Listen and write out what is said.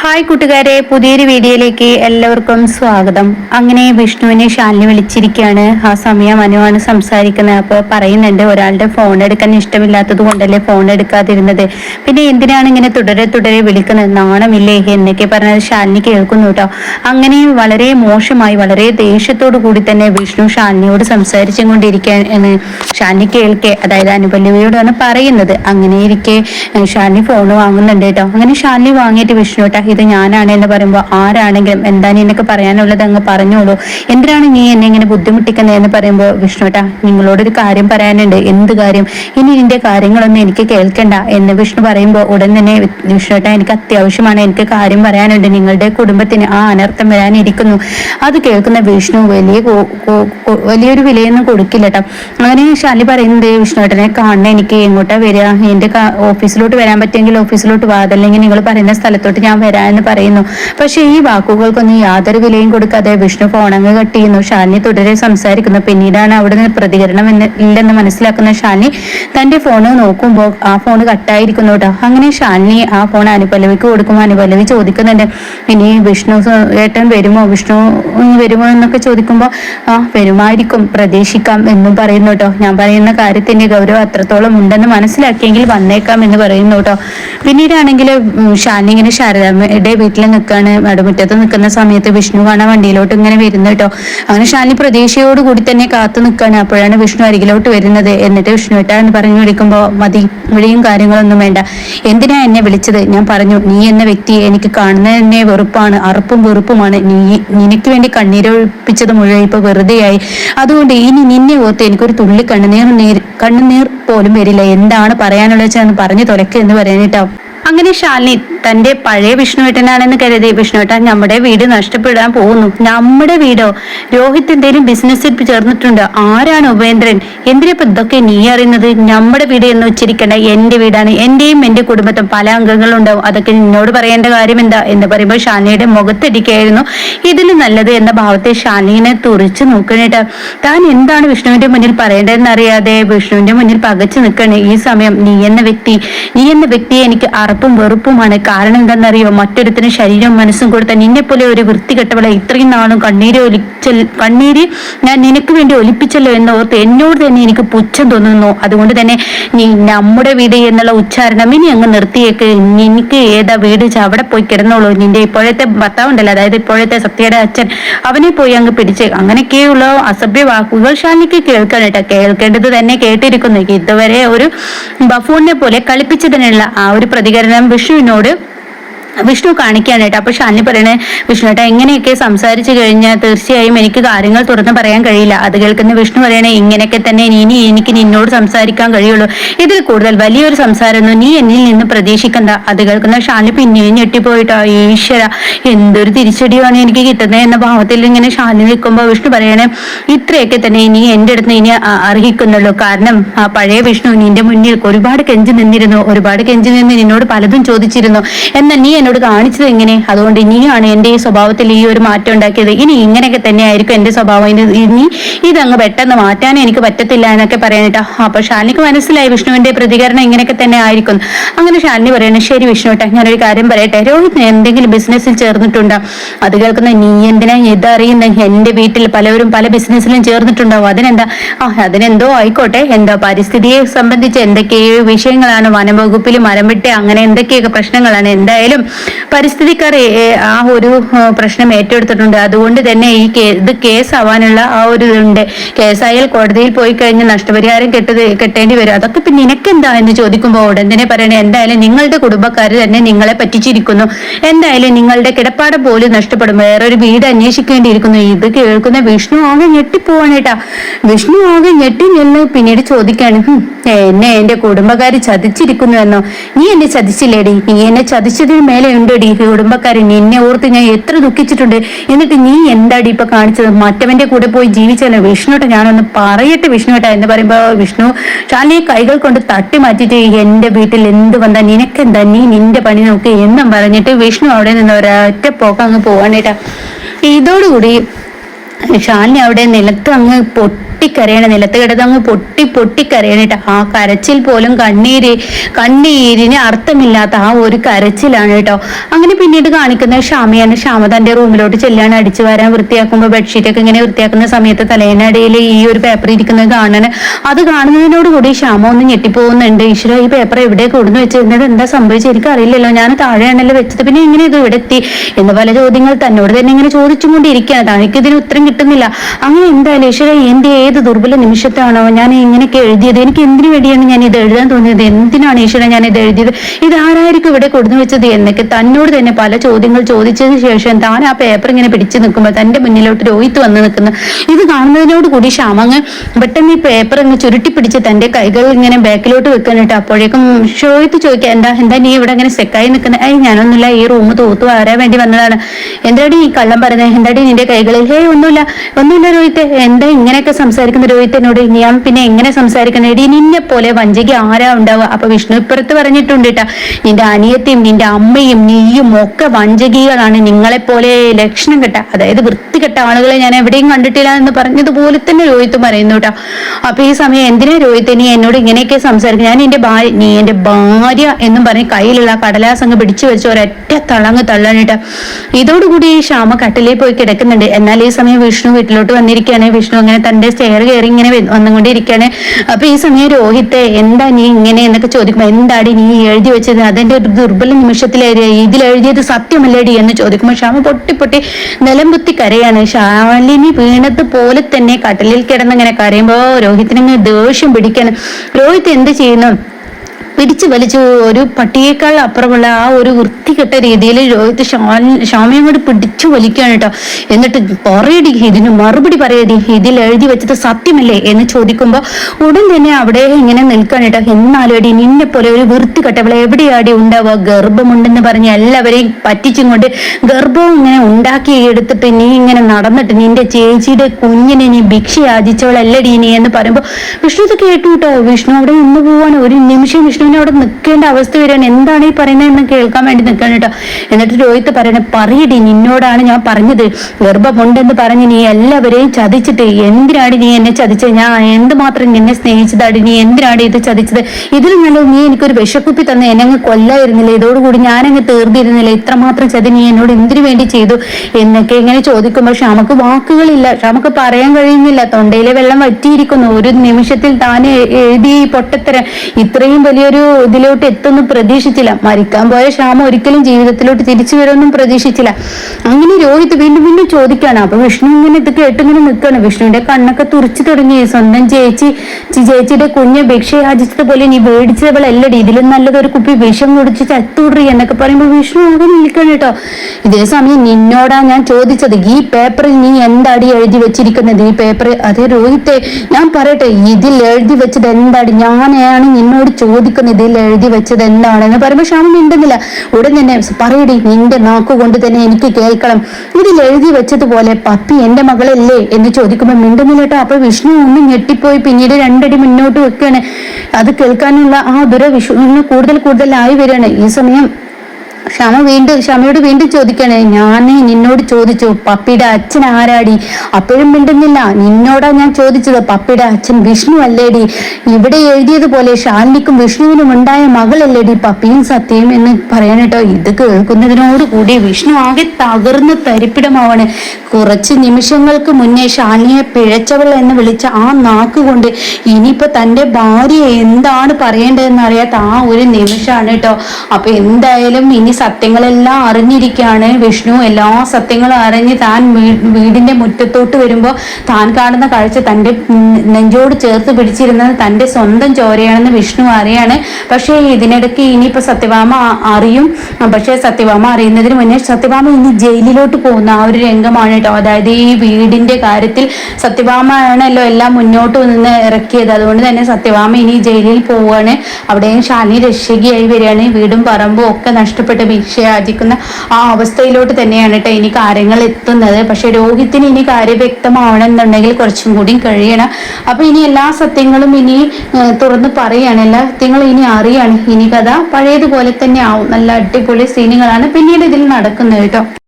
Hi കൂട്ടുകാരെ പുതിയൊരു വീഡിയോയിലേക്ക് എല്ലാവർക്കും സ്വാഗതം. അങ്ങനെ വിഷ്ണുവിനെ ശാലിനി വിളിച്ചിരിക്കുകയാണ്. ആ സമയം അനുവാണ് സംസാരിക്കുന്നത്. അപ്പോൾ പറയുന്നുണ്ട് ഒരാളുടെ ഫോൺ എടുക്കാൻ ഇഷ്ടമില്ലാത്തത് കൊണ്ടല്ലേ ഫോൺ എടുക്കാതിരുന്നത്. പിന്നെ എന്തിനാണ് ഇങ്ങനെ തുടരെ തുടരെ വിളിക്കുന്നത്? നാണമില്ലേ? എന്നൊക്കെ പറഞ്ഞത് ശാലിനി കേൾക്കുന്നു കേട്ടോ. അങ്ങനെ വളരെ മോശമായി വളരെ ദേഷ്യത്തോടു കൂടി തന്നെ വിഷ്ണു ശാലിനിയോട് സംസാരിച്ചും കൊണ്ടിരിക്കുകയാണ് ശാലിനി കേൾക്കെ അതായത് അനുപല്ലവിയോടാണ് പറയുന്നത്. അങ്ങനെ ഇരിക്കെ ഷാലിനി ഫോൺ വാങ്ങുന്നുണ്ട് കേട്ടോ. അങ്ങനെ ശാലിനി വാങ്ങിയിട്ട് വിഷ്ണു കേട്ടോ ഇത് ഞാനാണ് എന്ന് പറയുമ്പോൾ ആരാണെങ്കിലും എന്താ നിനക്ക് പറയാനുള്ളത് അങ്ങ് പറഞ്ഞോളൂ. എന്തിനാണ് നീ എന്നെ ഇങ്ങനെ ബുദ്ധിമുട്ടിക്കുന്നത് എന്ന് പറയുമ്പോൾ വിഷ്ണുട്ടാ നിങ്ങളോടൊരു കാര്യം പറയാനുണ്ട്. എന്ത് കാര്യം? ഇനി നിന്റെ കാര്യങ്ങളൊന്നും എനിക്ക് കേൾക്കണ്ട എന്ന് വിഷ്ണു പറയുമ്പോൾ ഉടൻ തന്നെ വിഷ്ണുട്ടാ എനിക്ക് അത്യാവശ്യമാണ്. എനിക്ക് കാര്യം പറയാനുണ്ട്. നിങ്ങളുടെ കുടുംബത്തിന് ആ അനർത്ഥം വരാനിരിക്കുന്നു. അത് കേൾക്കുന്ന വിഷ്ണു വലിയ വലിയൊരു വിലയൊന്നും കൊടുക്കില്ല കേട്ടോ അങ്ങനെ ശാലി പറയുന്നത് വിഷ്ണുട്ടനെ കാണണം. എനിക്ക് എങ്ങോട്ടാ വരിക? എന്റെ ഓഫീസിലോട്ട് വരാൻ പറ്റുമെങ്കിൽ ഓഫീസിലോട്ട് വാ. അതല്ലെങ്കിൽ നിങ്ങൾ പറയുന്ന സ്ഥലത്തോട്ട് ഞാൻ വരാം. എന്ന് പറയുന്നു. പക്ഷെ ഈ വാക്കുകൾക്കൊന്നും യാതൊരു വിലയും കൊടുക്കാതെ വിഷ്ണു ഫോണങ്ങ് കട്ട് ശാലിനി തുടരെ സംസാരിക്കുന്നു. പിന്നീടാണ് അവിടെ നിന്ന് പ്രതികരണം ഇല്ലെന്ന് മനസ്സിലാക്കുന്ന ഷാനി തന്റെ ഫോണ് നോക്കുമ്പോൾ ആ ഫോൺ കട്ടായിരിക്കുന്നു കേട്ടോ അങ്ങനെ ഷാനി ആ ഫോൺ അനുപല്ലവിക്ക് കൊടുക്കുമ്പോൾ അനുപല്ലവി ചോദിക്കുന്നുണ്ട്. ഇനി വിഷ്ണു ഏട്ടൻ വരുമോ? വിഷ്ണു വരുമോ എന്നൊക്കെ ചോദിക്കുമ്പോൾ ആ വരുമായിരിക്കും. പ്രതീക്ഷിക്കാം എന്നും പറയുന്നു കേട്ടോ ഞാൻ പറയുന്ന കാര്യത്തിന്റെ ഗൗരവം അത്രത്തോളം ഉണ്ടെന്ന് മനസ്സിലാക്കിയെങ്കിൽ വന്നേക്കാം എന്ന് പറയുന്നു കേട്ടോ പിന്നീടാണെങ്കിൽ ഷാനി ഇങ്ങനെ ഇങ്ങനെ ശാരദാമ്മയുടെ വീട്ടിൽ നിൽക്കുകയാണ് നടുമുറ്റത്ത് നിൽക്കുന്ന സമയത്ത് വിഷ്ണു കാണാൻ വണ്ടിയിലോട്ട് ഇങ്ങനെ വരുന്നു കേട്ടോ. അങ്ങനെ ഷാലിനി പ്രതീക്ഷയോട് കൂടി തന്നെ കാത്തു നിൽക്കുകയാണ് അപ്പോഴാണ് വിഷ്ണു അരികിലോട്ട് വരുന്നത്. എന്നിട്ട് വിഷ്ണു ഏട്ടാ എന്ന് പറഞ്ഞു വിളിക്കുമ്പോൾ മതി വിളിയും കാര്യങ്ങളൊന്നും വേണ്ട. എന്തിനാ എന്നെ വിളിച്ചത്? ഞാൻ പറഞ്ഞു നീ എന്ന വ്യക്തി എനിക്ക് കാണുന്നത് തന്നെ വെറുപ്പാണ്. അറുപ്പും വെറുപ്പുമാണ്. നീ നിനക്ക് വേണ്ടി കണ്ണീരൊഴിപ്പിച്ചത് മുഴുവൻ ഇപ്പൊ വെറുതെയായി. അതുകൊണ്ട് ഇനി നിന്നെ ഓർത്ത് എനിക്കൊരു തുള്ളി കണ്ണുനീർ നീർ കണ്ണുനീർ പോലും വരില്ല. എന്താണ് പറയാനുള്ളത് വെച്ചാൽ പറഞ്ഞു തുലക്ക് എന്ന് പറയാനിട്ടോ അങ്ങനെ ശാലിനി തന്റെ പഴയ വിഷ്ണുവേട്ടനാണെന്ന് കരുതി വിഷ്ണുവേട്ടൻ നമ്മുടെ വീട് നഷ്ടപ്പെടാൻ പോകുന്നു. നമ്മുടെ വീടോ? രോഹിത് എന്തേലും ബിസിനസ്സിൽ ചേർന്നിട്ടുണ്ട്. ആരാണ് ഉപേന്ദ്രൻ? എന്തിനിപ്പോ ഇതൊക്കെ നീ അറിയുന്നത്? നമ്മുടെ വീട് എന്ന് ഉച്ചരിക്കേണ്ട എന്റെ വീടാണ്. എന്റെയും എന്റെ കുടുംബത്തും പല അംഗങ്ങളുണ്ടാവും. അതൊക്കെ നിന്നോട് പറയേണ്ട കാര്യം എന്താ? എന്ന് പറയുമ്പോൾ ഷാനിയുടെ മുഖത്തടിക്കായിരുന്നു. ഇതിൽ നല്ലത് എന്ന ഭാവത്തെ ഷാനിനെ തുറിച്ചു നോക്കണേട്ട്. താൻ എന്താണ് വിഷ്ണുവിന്റെ മുന്നിൽ പറയേണ്ടതെന്ന് അറിയാതെ വിഷ്ണുവിന്റെ മുന്നിൽ പകച്ചു നിൽക്കണേ. ഈ സമയം നീ എന്ന വ്യക്തി നീ എന്ന വ്യക്തിയെ എനിക്ക് അറപ്പും വെറുപ്പുമാണ്. കാരണം എന്താണെന്നറിയോ? മറ്റൊരുത്തിന് ശരീരവും മനസ്സും കൊടുത്ത നിന്നെ പോലെ ഒരു വൃത്തികെട്ടവളെ ഇത്രയും നാളും കണ്ണീര് ഒലിച്ച കണ്ണീര് ഞാൻ നിനക്ക് വേണ്ടി ഒലിപ്പിച്ചല്ലോ എന്ന് ഓർത്ത് എന്നോട് തന്നെ എനിക്ക് പുച്ഛം തോന്നുന്നു. അതുകൊണ്ട് തന്നെ നീ നമ്മുടെ വീട് എന്നുള്ള ഉച്ചാരണം ഇനി അങ്ങ് നിർത്തിയേക്ക്. നിനക്ക് ഏതാ വീട്? അവിടെ പോയി കിടന്നോളൂ. നിന്റെ ഇപ്പോഴത്തെ ഭർത്താവുണ്ടല്ലോ അതായത് ഇപ്പോഴത്തെ സത്യയുടെ അച്ഛൻ അവനെ പോയി അങ്ങ് പിടിച്ച് അങ്ങനെയൊക്കെയുള്ള അസഭ്യ വാക്കുകൾ ഷാനിക്ക് കേൾക്കാൻ കേട്ടോ കേൾക്കേണ്ടത് തന്നെ കേട്ടിരിക്കുന്നു. ഇതുവരെ ഒരു ബഫൂണിനെ പോലെ കളിപ്പിച്ചതിനുള്ള ആ ഒരു പ്രതികരണം தினம் വിഷ്ണു കാണിക്കാനായിട്ട്. അപ്പൊ ഷാനി പറയണേ വിഷ്ണുട്ട എങ്ങനെയൊക്കെ സംസാരിച്ചു കഴിഞ്ഞാൽ തീർച്ചയായും എനിക്ക് കാര്യങ്ങൾ തുറന്ന് പറയാൻ കഴിയില്ല. അത് കേൾക്കുന്ന വിഷ്ണു പറയണേ ഇങ്ങനെയൊക്കെ തന്നെ ഇനി എനിക്ക് നിന്നോട് സംസാരിക്കാൻ കഴിയുള്ളൂ. ഇതിൽ കൂടുതൽ വലിയൊരു സംസാരമൊന്നും നീ എന്നിൽ നിന്ന് പ്രതീക്ഷിക്കണ്ട. അത് കേൾക്കുന്ന ഷാനി പിന്നെയും ഞെട്ടിപ്പോയിട്ടോ ഈശ്വര എന്തൊരു തിരിച്ചടിയാണ് എനിക്ക് കിട്ടുന്നത് എന്ന ഭാവത്തിൽ ഇങ്ങനെ ഷാനി നിൽക്കുമ്പോൾ വിഷ്ണു പറയണേ ഇത്രയൊക്കെ തന്നെ ഇനി എന്റെ അടുത്ത് ഇനി അർഹിക്കുന്നുള്ളൂ. കാരണം ആ പഴയ വിഷ്ണു നിന്റെ മുന്നിൽ ഒരുപാട് കെഞ്ചി നിന്നിരുന്നു. ഒരുപാട് കെഞ്ചി നിന്ന് നിന്നോട് പലതും ചോദിച്ചിരുന്നു. എന്നാൽ നീ കാണിച്ചത് എങ്ങനെ? അതുകൊണ്ട് ഇനിയാണ് എന്റെ ഈ സ്വഭാവത്തിൽ ഈ ഒരു മാറ്റം ഉണ്ടാക്കിയത്. ഇനി ഇങ്ങനെയൊക്കെ തന്നെയായിരിക്കും എന്റെ സ്വഭാവം. ഇനി ഇതങ്ങ് പെട്ടെന്ന് മാറ്റാൻ എനിക്ക് പറ്റത്തില്ല എന്നൊക്കെ പറയാനിട്ടോ അപ്പൊ ഷാലിനിക്ക് മനസ്സിലായി വിഷ്ണുവിന്റെ പ്രതികരണം ഇങ്ങനെയൊക്കെ തന്നെ ആയിരിക്കും. അങ്ങനെ ഷാലിനി പറയണേ ശരി വിഷ്ണു ഏട്ടാ ഞാനൊരു കാര്യം പറയട്ടെ. രോഹിത് എന്തെങ്കിലും ബിസിനസ്സിൽ ചേർന്നിട്ടുണ്ടോ? അത് കേൾക്കുന്ന നീ എന്തിനാ ഇതറിയുന്ന എന്റെ വീട്ടിൽ പലവരും പല ബിസിനസ്സിലും ചേർന്നിട്ടുണ്ടാവും. അതിനെന്താ? ആ അതിനെന്തോ ആയിക്കോട്ടെ. എന്താ പരിസ്ഥിതിയെ സംബന്ധിച്ച് എന്തൊക്കെയോ വിഷയങ്ങളാണ് വനംവകുപ്പിൽ മരം വിട്ട് അങ്ങനെ എന്തൊക്കെയൊക്കെ പ്രശ്നങ്ങളാണ്. എന്തായാലും പരിസ്ഥിതിക്കാർ ആ ഒരു പ്രശ്നം ഏറ്റെടുത്തിട്ടുണ്ട്. അതുകൊണ്ട് തന്നെ ഈ ഇത് കേസ് ആവാനുള്ള ആ ഒരു ഇതുണ്ട്. കേസായാൽ കോടതിയിൽ പോയി കഴിഞ്ഞ് നഷ്ടപരിഹാരം കെട്ടത് കെട്ടേണ്ടി വരും. അതൊക്കെ പിന്നെ നിനക്കെന്താ എന്ന് ചോദിക്കുമ്പോൾ ഉടൻ തന്നെ പറയണേ എന്തായാലും നിങ്ങളുടെ കുടുംബക്കാർ തന്നെ നിങ്ങളെ പറ്റിച്ചിരിക്കുന്നു. എന്തായാലും നിങ്ങളുടെ കിടപ്പാടം പോലും നഷ്ടപ്പെടും. വേറൊരു വീട് അന്വേഷിക്കേണ്ടിയിരിക്കുന്നു. ഇത് കേൾക്കുന്ന വിഷ്ണു ആകെ ഞെട്ടിപ്പോവാണേട്ടാ വിഷ്ണു ആകെ ഞെട്ടി എന്ന് പിന്നീട് ചോദിക്കാണ് "ഹും, എന്നെ എന്റെ കുടുംബക്കാർ ചതിച്ചിരിക്കുന്നു എന്നോ? നീ എന്നെ ചതിച്ചില്ലേടി? നീ എന്നെ ചതിച്ചതിന് മേലെ ഡി കുടുംബക്കാരൻ നിന്നെ ഓർത്ത് ഞാൻ എത്ര ദുഃഖിച്ചിട്ടുണ്ട്. എന്നിട്ട് നീ എന്താടി ഇപ്പൊ കാണിച്ചത്? മറ്റവന്റെ കൂടെ പോയി ജീവിച്ചല്ലോ വിഷ്ണുട്ട ഞാനൊന്ന് പറയട്ടെ വിഷ്ണുട്ട എന്ന് പറയുമ്പോ വിഷ്ണു ഷാലിയെ കൈകൾ കൊണ്ട് തട്ടി മാറ്റിട്ട് എന്റെ വീട്ടിൽ എന്ത് വന്നാ? നിനക്കെന്താ? നീ നിന്റെ പണി നോക്ക് എന്നും പറഞ്ഞിട്ട് വിഷ്ണു അവിടെ നിന്ന് ഒരൊറ്റ പോക്ക അങ്ങ് പോവാണേട്ടാ ഇതോടുകൂടി ഷാലിനി അവിടെ നിലത്ത് അങ്ങ് പൊട്ടി പൊട്ടിക്കരയണ നിലത്ത് കിടന്നങ്ങ് പൊട്ടി പൊട്ടിക്കരയണിട്ട് ആ കരച്ചിൽ പോലും കണ്ണീര് കണ്ണീരിന് അർത്ഥമില്ലാത്ത ആ ഒരു കരച്ചിലാണ് കേട്ടോ. അങ്ങനെ പിന്നീട് കാണിക്കുന്ന ഷാമയാണ് ഷാമ തന്റെ റൂമിലോട്ട് ചെല്ലാണ്. അടിച്ചു വരാൻ വൃത്തിയാക്കുമ്പോൾ ബെഡ്ഷീറ്റ് ഒക്കെ ഇങ്ങനെ വൃത്തിയാക്കുന്ന സമയത്ത് തലേനടിയിൽ ഈ ഒരു പേപ്പർ ഇരിക്കുന്നത് കാണാൻ അത് കാണുന്നതിനോട് കൂടി ക്ഷാമ ഒന്ന് ഞെട്ടിപ്പോകുന്നുണ്ട്. ഈശ്വര ഈ പേപ്പർ എവിടെ കൊടുന്നു വെച്ചിരുന്നത്? എന്താ സംഭവിച്ചത്? എനിക്ക് അറിയില്ലല്ലോ. ഞാൻ താഴെയാണല്ലോ വെച്ചത്. പിന്നെ ഇങ്ങനെ ഇത് ഇവിടെ എത്തി? എന്ന് പല ചോദ്യങ്ങൾ തന്നോട് തന്നെ ഇങ്ങനെ ചോദിച്ചുകൊണ്ടിരിക്കുകയാണ്. തനിക്ക് ഇതിന് ഉത്തരം കിട്ടുന്നില്ല. അങ്ങനെ എന്തായാലും ഈശ്വര എന്റെ ഏത് ദുർബല നിമിഷത്താണോ ഞാൻ ഇങ്ങനെയൊക്കെ എഴുതിയത്? എനിക്ക് എന്തിനു വേണ്ടിയാണ് ഞാൻ ഇത് എഴുതാൻ തോന്നിയത്? എന്തിനാണ് ഈശ്വര ഞാൻ ഇത് എഴുതിയത്? ഇത് ആരായിരിക്കും ഇവിടെ കൊടുന്നു വെച്ചത് എന്നൊക്കെ തന്നോട് തന്നെ പല ചോദ്യങ്ങൾ ചോദിച്ചതിന് ശേഷം താൻ ആ പേപ്പർ ഇങ്ങനെ പിടിച്ചു നിൽക്കുമ്പോൾ തന്റെ മുന്നിലോട്ട് രോഹിത്ത് വന്ന് നിൽക്കുന്നു ഇത് കാണുന്നതിനോട് കൂടി ശ്യാമങ്ങ് പെട്ടെന്ന് ഈ പേപ്പർ അങ്ങ് ചുരുട്ടി പിടിച്ച് തന്റെ കൈകൾ ഇങ്ങനെ ബാക്കിലോട്ട് വെക്കാനിട്ട് അപ്പോഴേക്കും ഷോയിത്ത് ചോദിക്കുക എന്താ എന്താ നീ ഇവിടെ ഇങ്ങനെ സെക്കായി നിൽക്കുന്നത് ഏയ് ഞാനൊന്നുമില്ല. ഈ റൂം തൂത്തു വരാൻ വേണ്ടി വന്നതാണ്. എന്താടി ഈ കള്ളം പറഞ്ഞത് എന്താടി നിന്റെ കൈകളിൽ? ഹേ ഒന്നുമില്ല. ഒന്നുമില്ല രോഹിത്തെ. എന്താ ഇങ്ങനെയൊക്കെ സംസാരിക്കുന്ന രോഹിതനോട് ഞാൻ പിന്നെ എങ്ങനെ സംസാരിക്കണം? എടി നിന്നെ പോലെ വഞ്ചകി ആരാ ഉണ്ടാവുക? അപ്പൊ വിഷ്ണു ഇപ്പുറത്ത് പറഞ്ഞിട്ടുണ്ട് കേട്ടാ നിന്റെ അനിയത്തിയും നിന്റെ അമ്മയും നീയും ഒക്കെ വഞ്ചകികളാണ്. നിങ്ങളെ പോലെ ലക്ഷണം കെട്ട അതായത് വൃത്തികെട്ട ആളുകളെ ഞാൻ എവിടെയും കണ്ടിട്ടില്ല എന്ന് പറഞ്ഞതുപോലെ തന്നെ രോഹിത്ത് പറയുന്നു കേട്ടോ അപ്പൊ ഈ സമയം എന്തിനാ രോഹിത്ത് നീ എന്നോട് ഇങ്ങനെയൊക്കെ സംസാരിക്കും? ഞാൻ എന്റെ ഭാര്യ നീ എന്റെ ഭാര്യ എന്നും പറഞ്ഞ് കയ്യിലുള്ള കടലാസ് അങ്ങ് പിടിച്ചു വെച്ച് ഒരൊറ്റ തളങ്ങ് തള്ളാനിട്ട് ഇതോടുകൂടി ശ്യാമ കട്ടിലേ പോയി കിടക്കുന്നുണ്ട്. എന്നാൽ ഈ സമയം വിഷ്ണു വീട്ടിലോട്ട് വന്നിരിക്കുകയാണ്. വിഷ്ണു അങ്ങനെ തന്റെ കയറി കയറി ഇങ്ങനെ വന്നുകൊണ്ടിരിക്കുകയാണ് അപ്പൊ ഈ സമയം രോഹിത്തെ എന്താ നീ ഇങ്ങനെ എന്നൊക്കെ ചോദിക്കുമ്പോ എന്താടി നീ എഴുതി വെച്ചത്? അതെന്റെ ദുർബല നിമിഷത്തിൽ ഇതിൽ എഴുതിയത് സത്യമല്ലേടി? എന്ന് ചോദിക്കുമ്പോൾ ശ്യാമ പൊട്ടി പൊട്ടി നിലംപുത്തി കരയാണ്. ശാലിനി വീണത് പോലെ തന്നെ കടലിൽ കിടന്നിങ്ങനെ കരയുമ്പോ രോഹിത്തിനങ്ങ് ദേഷ്യം പിടിക്കാണ്. രോഹിത് എന്ത് ചെയ്യുന്നു? പിടിച്ചു വലിച്ചു. ഒരു പട്ടിയേക്കാൾ അപ്പുറമുള്ള ആ ഒരു വൃത്തികെട്ട രീതിയിൽ രോഹിത് ഷാമയും കൂടി പിടിച്ചു വലിക്കുകയാണ് കേട്ടോ. എന്നിട്ട് പറയടി ഇതിന് മറുപടി പറയടി ഇതിൽ എഴുതി വെച്ചത് സത്യമല്ലേ എന്ന് ചോദിക്കുമ്പോൾ ഉടൻ തന്നെ അവിടെ ഇങ്ങനെ നിൽക്കാൻ കേട്ടോ. എന്നാലും അടി നിന്നെ പോലെ ഒരു വൃത്തികെട്ടവളെ എവിടെയാടി ഉണ്ടാവുക? ഗർഭമുണ്ടെന്ന് പറഞ്ഞ് എല്ലാവരെയും പറ്റിച്ചും കൊണ്ട് ഗർഭവും ഇങ്ങനെ ഉണ്ടാക്കി എടുത്തിട്ട് നീ ഇങ്ങനെ നടന്നിട്ട് നിന്റെ ചേച്ചിയുടെ കുഞ്ഞിനെ നീ ഭിക്ഷ യാചിച്ചവളല്ലടി നീ എന്ന് പറയുമ്പോൾ വിഷ്ണു ഇത് കേട്ടു കേട്ടോ. വിഷ്ണു അവിടെ നിന്ന് പോവാണ്. ഒരു നിമിഷം വിഷ്ണുവിനെ അവിടെ നിൽക്കേണ്ട അവസ്ഥ വരികയാണ്. എന്താണ് ഈ പറയുന്നത് എന്ന് കേൾക്കാൻ വേണ്ടി നിൽക്കണം കേട്ടോ. എന്നിട്ട് രോഹിത്ത് പറയണേ പറയടി നിന്നോടാണ് ഞാൻ പറഞ്ഞത്. ഗർഭമുണ്ടെന്ന് പറഞ്ഞ് നീ എല്ലാവരെയും ചതിച്ചിട്ട് എന്തിനാണ് നീ എന്നെ ചതിച്ചത്? ഞാൻ എന്തുമാത്രം നിന്നെ സ്നേഹിച്ചതാടി? നീ എന്തിനാണ് ഇത് ചതിച്ചത്? ഇതിൽ നല്ല നീ എനിക്കൊരു വിഷക്കുപ്പി തന്നെ എന്നെ അങ്ങ് കൊല്ലായിരുന്നില്ല? ഇതോടുകൂടി ഞാനങ്ങ് തീർന്നിരുന്നില്ല? ഇത്രമാത്രം ചതി നീ എന്നോട് എന്തിനു വേണ്ടി ചെയ്തു? എന്നൊക്കെ ഇങ്ങനെ ചോദിക്കുമ്പോൾ ക്ഷമക്ക് വാക്കുകളില്ല. ക്ഷമക്ക് പറയാൻ കഴിയുന്നില്ല. തൊണ്ടയിലെ വെള്ളം വറ്റിയിരിക്കുന്നു. ഒരു നിമിഷത്തിൽ താൻ എഴുതി ഈ പൊട്ടത്തരം ഇത്രയും വലിയൊരു ഇതിലോട്ട് എത്തൊന്നും പ്രതീക്ഷിച്ചില്ല. മരിക്കാൻ പോയ ശ്യാമ ഒരിക്കലും ജീവിതത്തിലോട്ട് തിരിച്ചു വരുമെന്നും പ്രതീക്ഷിച്ചില്ല. അങ്ങനെ രോഹിത് വീണ്ടും വീണ്ടും ചോദിക്കുകയാണ്. അപ്പൊ വിഷ്ണു ഇങ്ങനെ ഇത് കേട്ടിങ്ങനെ നിൽക്കുകയാണ്. വിഷ്ണുവിന്റെ കണ്ണൊക്കെ തുറച്ചു തുടങ്ങി. സ്വന്തം ചേച്ചി ചേച്ചിയുടെ കുഞ്ഞ് ഭിക്ഷ യാചിച്ചതുപോലെ നീ മേടിച്ചവളല്ലടി. ഇതിലും നല്ലതൊരു കുപ്പി വിഷം കുടിച്ച് ചത്തുടറി എന്നൊക്കെ പറയുമ്പോൾ വിഷ്ണു ആകെ നിൽക്കണം കേട്ടോ. ഇതേ സമയം നിന്നോടാ ഞാൻ ചോദിച്ചത്. ഈ പേപ്പറിൽ നീ എന്താടി എഴുതി വെച്ചിരിക്കുന്നത്? ഈ പേപ്പർ അതേ രോഹിത്തെ ഞാൻ പറയട്ടെ ഇതിൽ എഴുതി വെച്ചത് എന്താടി? ഞാനാണ് നിന്നോട് ചോദിക്കുന്നത്? ഇതിൽ എഴുതി വെച്ചത് എന്താണെന്ന് പറയുമ്പോൾ ക്ഷമ മിണ്ടുന്നില്ല. ഉടൻ തന്നെ പറയടി നിന്റെ നാക്കുകൊണ്ട് തന്നെ എനിക്ക് കേൾക്കണം. ഇതിൽ എഴുതി വെച്ചതുപോലെ പപ്പി എന്റെ മകളല്ലേ എന്ന് ചോദിക്കുമ്പോൾ മിണ്ടുന്നില്ല കേട്ടോ. അപ്പൊ വിഷ്ണു ഒന്ന് ഞെട്ടിപ്പോയി. പിന്നീട് രണ്ടടി മുന്നോട്ട് വെക്കുകയാണ്. അത് കേൾക്കാനുള്ള ആ ദുരവിഷ്ണു കൂടുതൽ കൂടുതലായി വരികയാണ്. ഈ സമയം ക്ഷമ വീണ്ടും ക്ഷമയോട് വീണ്ടും ചോദിക്കണേ ഞാൻ നിന്നോട് ചോദിച്ചു പപ്പിയുടെ അച്ഛൻ ആരാടി? അപ്പോഴും മിണ്ടുന്നില്ല. നിന്നോടാ ഞാൻ ചോദിച്ചത് പപ്പിയുടെ അച്ഛൻ വിഷ്ണു അല്ലേടി? ഇവിടെ എഴുതിയതുപോലെ ഷാലിനിക്കും വിഷ്ണുവിനും ഉണ്ടായ മകളല്ലേടി പപ്പിയും സത്യയും എന്ന് പറയാൻ ഇത് കേൾക്കുന്നതിനോട് കൂടി വിഷ്ണു ആകെ തകർന്ന് തരിപ്പിടമാവാണ്. കുറച്ച് നിമിഷങ്ങൾക്ക് മുന്നേ ഷാലിനിയെ പിഴച്ചവൾ എന്ന് വിളിച്ച ആ നാക്ക് കൊണ്ട് ഇനിയിപ്പോ തന്റെ ഭാര്യ എന്താണ് പറയേണ്ടതെന്ന് അറിയാത്ത ആ ഒരു നിമിഷമാണ് കേട്ടോ. അപ്പൊ എന്തായാലും ഇനി സത്യങ്ങളെല്ലാം അറിഞ്ഞിരിക്കുകയാണ് വിഷ്ണു. എല്ലാ സത്യങ്ങളും അറിഞ്ഞ് താൻ വീടിന്റെ മുറ്റത്തോട്ട് വരുമ്പോൾ താൻ കാണുന്ന കാഴ്ച തന്റെ നെഞ്ചോട് ചേർത്ത് പിടിച്ചിരുന്നത് തന്റെ സ്വന്തം ചോരയാണെന്ന് വിഷ്ണു അറിയാണ്. പക്ഷേ ഇതിനിടയ്ക്ക് ഇനിയിപ്പോൾ സത്യഭാമ അറിയും. പക്ഷേ സത്യഭാമ അറിയുന്നതിന് മുന്നേ സത്യഭാമ ഇനി ജയിലിലോട്ട് പോകുന്ന ആ ഒരു രംഗമാണ് കേട്ടോ. അതായത് ഈ വീടിന്റെ കാര്യത്തിൽ സത്യവാമയാണല്ലോ എല്ലാം മുന്നോട്ട് നിന്ന് ഇറക്കിയത്. അതുകൊണ്ട് തന്നെ സത്യഭാമ ഇനി ജയിലിൽ പോവുകയാണ്. അവിടെയും ശാലി രക്ഷകിയായി വരികയാണ്. വീടും പറമ്പും ഒക്കെ നഷ്ടപ്പെട്ട് ഭിക്ഷ യാചിക്കുന്ന ആ അവസ്ഥയിലോട്ട് തന്നെയാണ് കേട്ടോ ഇനി കാര്യങ്ങൾ എത്തുന്നത്. പക്ഷെ രോഹിത്തിന് ഇനി കാര്യം വ്യക്തമാവണമെന്നുണ്ടെങ്കിൽ കുറച്ചും കൂടി കഴിയണം. അപ്പൊ ഇനി എല്ലാ സത്യങ്ങളും ഇനി തുറന്ന് പറയാണ്. എല്ലാ സത്യങ്ങളും ഇനി അറിയാണ്. ഇനി കഥ പഴയതുപോലെ തന്നെ ആവും. നല്ല അടിപൊളി സീനുകളാണ് പിന്നീട് ഇതിൽ നടക്കുന്നത് കേട്ടോ